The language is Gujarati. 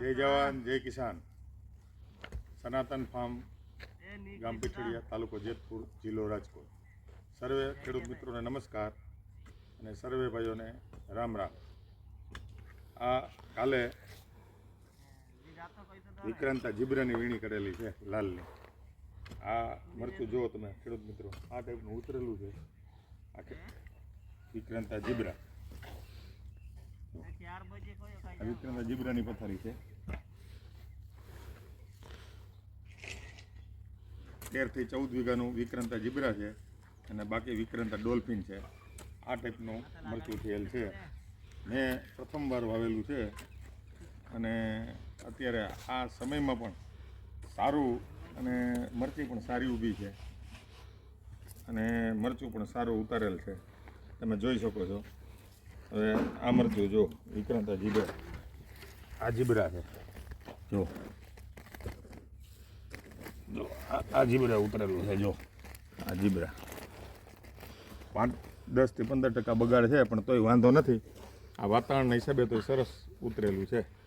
જય જવાન, જય કિસાન. સનાતન ફાર્મ, ગામ પીઠડિયા, તાલુકો જેતપુર, જિલ્લો રાજકોટ. સર્વે ખેડૂત મિત્રોને નમસ્કાર અને સર્વે ભાઈઓને રામ રામ. આ કાલે વિક્રાંતા જીબ્રાની વીણી કરેલી છે, લાલની. આ મરચું જુઓ તમે, ખેડૂત મિત્રો. આ ટાઈપનું ઉતરેલું છે. આ વિક્રાંતા જીબ્રા. આ જીબ્રાની પથારી છે. તેરથી ચૌદ વીઘાનું વિક્રંતા જીબ્રા છે અને બાકી વિક્રંતા ડોલ્ફિન છે. આ ટાઈપનું મરચું થયેલ છે. મેં પ્રથમવાર વાવેલું છે અને અત્યારે આ સમયમાં પણ સારું અને મરચી પણ સારી ઊભી છે. અને મરચું પણ સારું ઉતારેલ છે. તમે જોઈ શકો છો. હવે આ મરચું જો આ જીબરા આ જીબરા છે. જો. જો આ- જીબરા ઉતરેલું છે જો. આ જીબરા. પાંચ દસથી પંદર ટકા બગાડ છે પણ તોય વાંધો નથી. આ વાતાવરણના હિસાબે તો સરસ ઉતરેલું છે.